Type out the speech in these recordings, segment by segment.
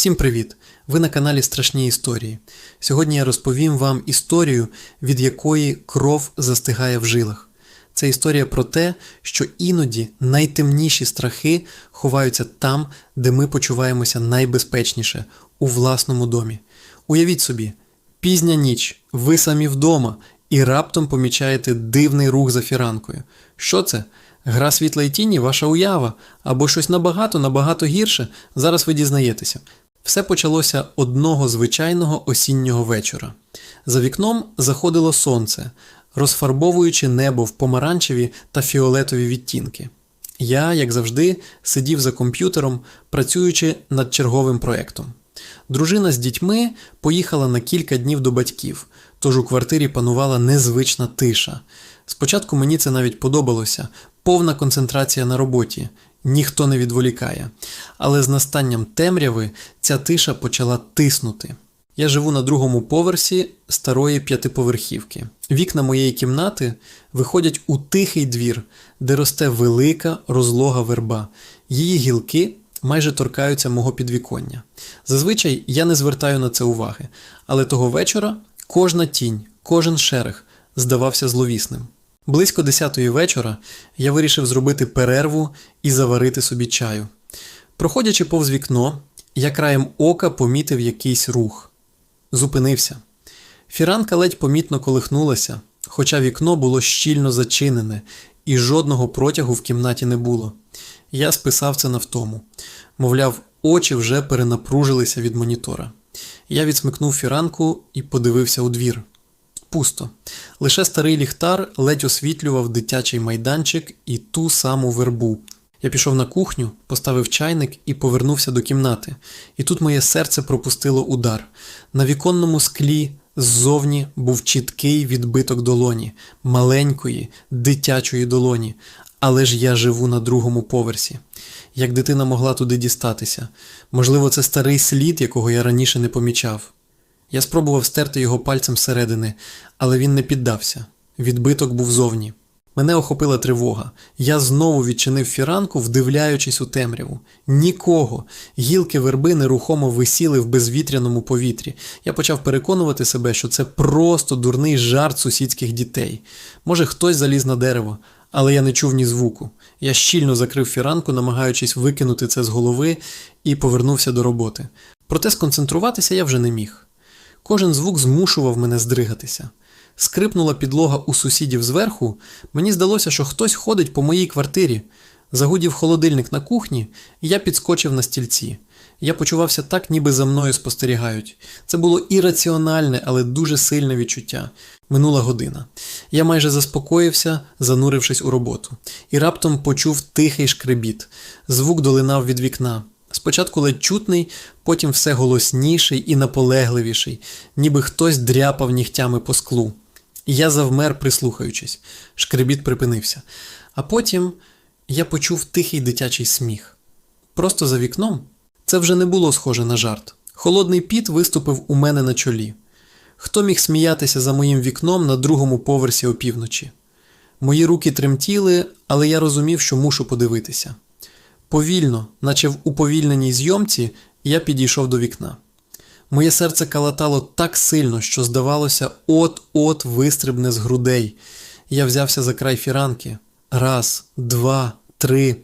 Всім привіт! Ви на каналі Страшні Історії. Сьогодні я розповім вам історію, від якої кров застигає в жилах. Це історія про те, що іноді найтемніші страхи ховаються там, де ми почуваємося найбезпечніше у власному домі. Уявіть собі, пізня ніч, ви самі вдома і раптом помічаєте дивний рух за фіранкою. Що це? Гра світла і тіні, ваша уява, або щось набагато, набагато гірше. Зараз ви дізнаєтеся. Все почалося одного звичайного осіннього вечора. За вікном заходило сонце, розфарбовуючи небо в помаранчеві та фіолетові відтінки. Я, як завжди, сидів за комп'ютером, працюючи над черговим проєктом. Дружина з дітьми поїхала на кілька днів до батьків, тож у квартирі панувала незвична тиша. Спочатку мені це навіть подобалося повна концентрація на роботі, ніхто не відволікає. Але з настанням темряви ця тиша почала тиснути. Я живу на другому поверсі старої п'ятиповерхівки. Вікна моєї кімнати виходять у тихий двір, де росте велика розлога верба. Її гілки майже торкаються мого підвіконня. Зазвичай я не звертаю на це уваги, але того вечора кожна тінь, кожен шерех здавався зловісним. Близько десятої вечора я вирішив зробити перерву і заварити собі чаю. Проходячи повз вікно, я краєм ока помітив якийсь рух. Зупинився. Фіранка ледь помітно колихнулася, хоча вікно було щільно зачинене, і жодного протягу в кімнаті не було. Я списав це на втому. Мовляв, очі вже перенапружилися від монітора. Я відсмикнув фіранку і подивився у двір. Пусто. Лише старий ліхтар ледь освітлював дитячий майданчик і ту саму вербу. Я пішов на кухню, поставив чайник і повернувся до кімнати. І тут моє серце пропустило удар. На віконному склі ззовні був чіткий відбиток долоні, маленької, дитячої долоні. Але ж я живу на другому поверсі. Як дитина могла туди дістатися? Можливо, це старий слід, якого я раніше не помічав. Я спробував стерти його пальцем зсередини, але він не піддався. Відбиток був зовні. Мене охопила тривога. Я знову відчинив фіранку, вдивляючись у темряву. Нікого. Гілки верби нерухомо висіли в безвітряному повітрі. Я почав переконувати себе, що це просто дурний жарт сусідських дітей. Може, хтось заліз на дерево, але я не чув ні звуку. Я щільно закрив фіранку, намагаючись викинути це з голови, і повернувся до роботи. Проте сконцентруватися я вже не міг. Кожен звук змушував мене здригатися. Скрипнула підлога у сусідів зверху, мені здалося, що хтось ходить по моїй квартирі. Загудів холодильник на кухні, і я підскочив на стільці. Я почувався так, ніби за мною спостерігають. Це було ірраціональне, але дуже сильне відчуття. Минула година. Я майже заспокоївся, занурившись у роботу, і раптом почув тихий шкребіт. Звук долинав від вікна. Спочатку ледь чутний, потім все голосніший і наполегливіший, ніби хтось дряпав нігтями по склу. Я завмер, прислухаючись. Шкребіт припинився. А потім я почув тихий дитячий сміх. Просто за вікном це вже не було схоже на жарт. Холодний піт виступив у мене на чолі. Хто міг сміятися за моїм вікном на другому поверсі опівночі? Мої руки тремтіли, але я розумів, що мушу подивитися. Повільно, наче в уповільненій зйомці, я підійшов до вікна. Моє серце калатало так сильно, що, здавалося, от-от вистрибне з грудей. Я взявся за край фіранки. Раз, два, три.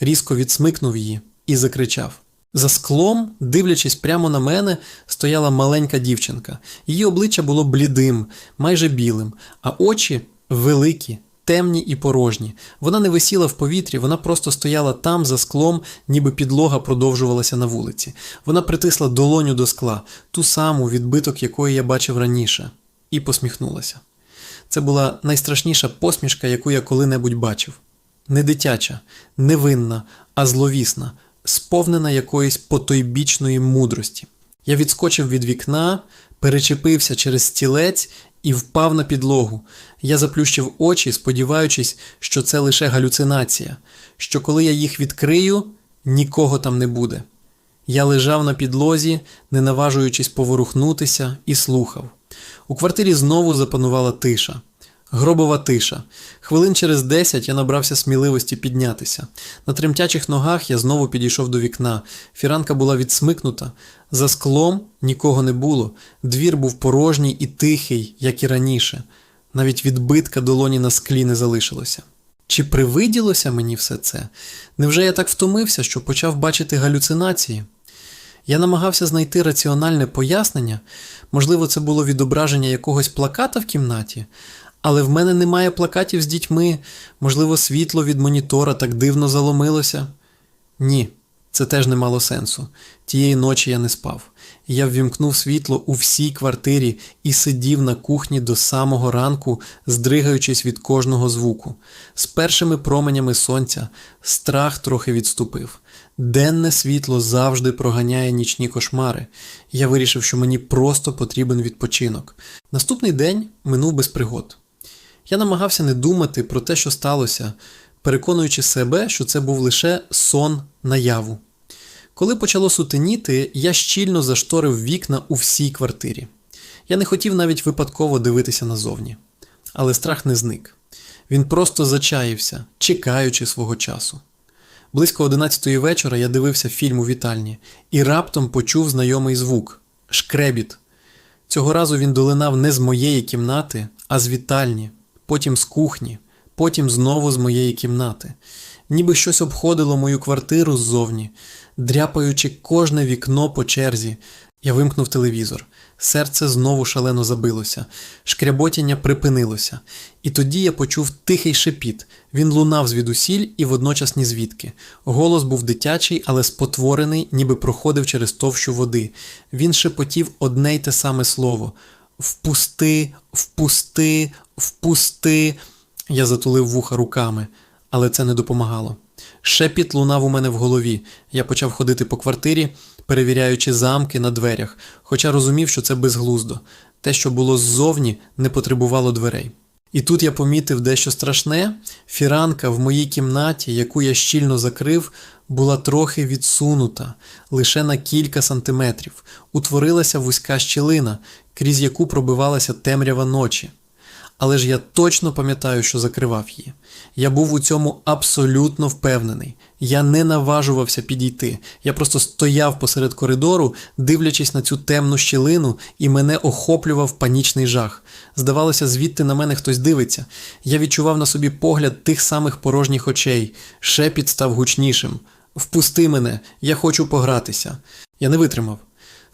Різко відсмикнув її і закричав. За склом, дивлячись прямо на мене, стояла маленька дівчинка. Її обличчя було блідим, майже білим, а очі великі, темні і порожні. Вона не висіла в повітрі, вона просто стояла там за склом, ніби підлога продовжувалася на вулиці. Вона притисла долоню до скла, ту саму відбиток якої я бачив раніше, і посміхнулася. Це була найстрашніша посмішка, яку я коли-небудь бачив. Не дитяча, не винна, а зловісна, сповнена якоїсь потойбічної мудрості. Я відскочив від вікна, перечепився через стілець і впав на підлогу. Я заплющив очі, сподіваючись, що це лише галюцинація, що коли я їх відкрию, нікого там не буде. Я лежав на підлозі, не наважуючись поворухнутися, і слухав. У квартирі знову запанувала тиша. Гробова тиша. Хвилин через десять я набрався сміливості піднятися. На тремтячих ногах я знову підійшов до вікна. Фіранка була відсмикнута. За склом нікого не було. Двір був порожній і тихий, як і раніше. Навіть відбитка долоні на склі не залишилося. Чи привиділося мені все це? Невже я так втомився, що почав бачити галюцинації? Я намагався знайти раціональне пояснення, можливо, це було відображення якогось плаката в кімнаті, але в мене немає плакатів з дітьми, можливо, світло від монітора так дивно заломилося. Ні, це теж не мало сенсу. Тієї ночі я не спав. Я ввімкнув світло у всій квартирі і сидів на кухні до самого ранку, здригаючись від кожного звуку. З першими променями сонця страх трохи відступив. Денне світло завжди проганяє нічні кошмари. Я вирішив, що мені просто потрібен відпочинок. Наступний день минув без пригод. Я намагався не думати про те, що сталося, переконуючи себе, що це був лише сон наяву. Коли почало сутеніти, я щільно зашторив вікна у всій квартирі. Я не хотів навіть випадково дивитися назовні. Але страх не зник. Він просто зачаївся, чекаючи свого часу. Близько 11 вечора я дивився фільм у вітальні і раптом почув знайомий звук шкребіт. Цього разу він долинав не з моєї кімнати, а з вітальні, потім з кухні, потім знову з моєї кімнати. Ніби щось обходило мою квартиру ззовні, дряпаючи кожне вікно по черзі. Я вимкнув телевізор. Серце знову шалено забилося, шкряботіння припинилося, і тоді я почув тихий шепіт. Він лунав звідусіль і водночас ні звідки. Голос був дитячий, але спотворений, ніби проходив через товщу води. Він шепотів одне й те саме слово: Впусти, впусти, впусти. Я затулив вуха руками, але це не допомагало. Шепіт лунав у мене в голові. Я почав ходити по квартирі, перевіряючи замки на дверях, хоча розумів, що це безглуздо. Те, що було ззовні, не потребувало дверей. І тут я помітив дещо страшне. Фіранка в моїй кімнаті, яку я щільно закрив, була трохи відсунута, лише на кілька сантиметрів. Утворилася вузька щілина, крізь яку пробивалася темрява ночі. Але ж я точно пам'ятаю, що закривав її. Я був у цьому абсолютно впевнений. Я не наважувався підійти. Я просто стояв посеред коридору, дивлячись на цю темну щілину, і мене охоплював панічний жах. Здавалося, звідти на мене хтось дивиться. Я відчував на собі погляд тих самих порожніх очей. Шепіт став гучнішим. Впусти мене, я хочу погратися. Я не витримав.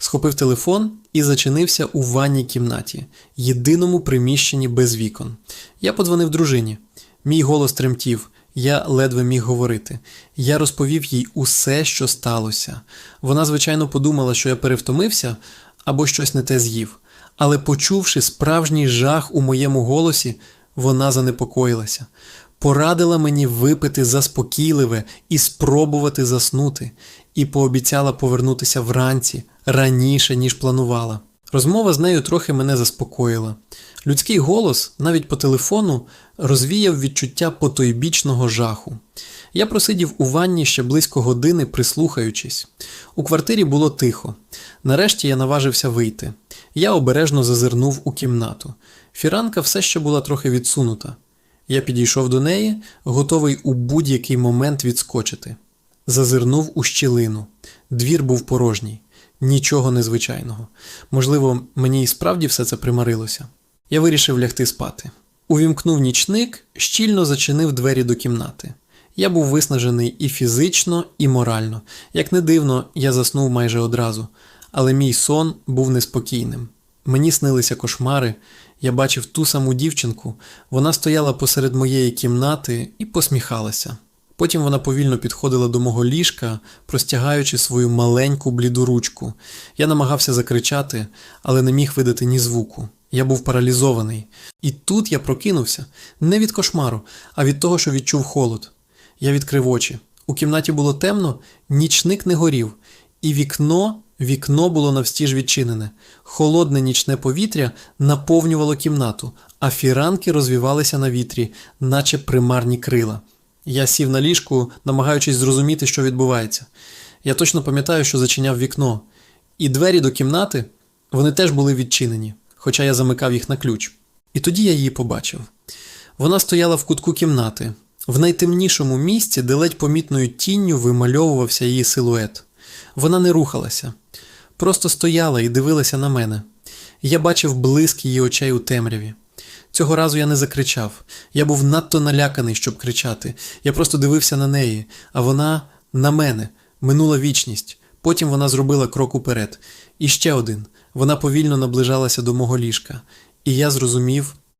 Схопив телефон і зачинився у ванній кімнаті, єдиному приміщенні без вікон. Я подзвонив дружині. Мій голос тремтів, я ледве міг говорити. Я розповів їй усе, що сталося. Вона, звичайно, подумала, що я перевтомився або щось не те з'їв. Але, почувши справжній жах у моєму голосі, вона занепокоїлася. Порадила мені випити заспокійливе і спробувати заснути, і пообіцяла повернутися вранці раніше, ніж планувала. Розмова з нею трохи мене заспокоїла. Людський голос, навіть по телефону, розвіяв відчуття потойбічного жаху. Я просидів у ванні ще близько години, прислухаючись. У квартирі було тихо. Нарешті я наважився вийти. Я обережно зазирнув у кімнату. Фіранка все ще була трохи відсунута. Я підійшов до неї, готовий у будь-який момент відскочити. Зазирнув у щілину. Двір був порожній, нічого незвичайного. Можливо, мені і справді все це примарилося. Я вирішив лягти спати. Увімкнув нічник, щільно зачинив двері до кімнати. Я був виснажений і фізично, і морально. Як не дивно, я заснув майже одразу, але мій сон був неспокійним. Мені снилися кошмари, я бачив ту саму дівчинку, вона стояла посеред моєї кімнати і посміхалася. Потім вона повільно підходила до мого ліжка, простягаючи свою маленьку бліду ручку. Я намагався закричати, але не міг видати ні звуку. Я був паралізований. І тут я прокинувся не від кошмару, а від того, що відчув холод. Я відкрив очі. У кімнаті було темно, нічник не горів, і вікно, вікно було навстіж відчинене. Холодне нічне повітря наповнювало кімнату, а фіранки розвівалися на вітрі, наче примарні крила. Я сів на ліжку, намагаючись зрозуміти, що відбувається. Я точно пам'ятаю, що зачиняв вікно, і двері до кімнати вони теж були відчинені, хоча я замикав їх на ключ. І тоді я її побачив. Вона стояла в кутку кімнати, в найтемнішому місці, де ледь помітною тінню вимальовувався її силует. Вона не рухалася, просто стояла і дивилася на мене. Я бачив блиск її очей у темряві. Цього разу я не закричав. Я був надто наляканий, щоб кричати. Я просто дивився на неї, а вона на мене. Минула вічність. Потім вона зробила крок уперед. І ще один. Вона повільно наближалася до мого ліжка. І я зрозумів,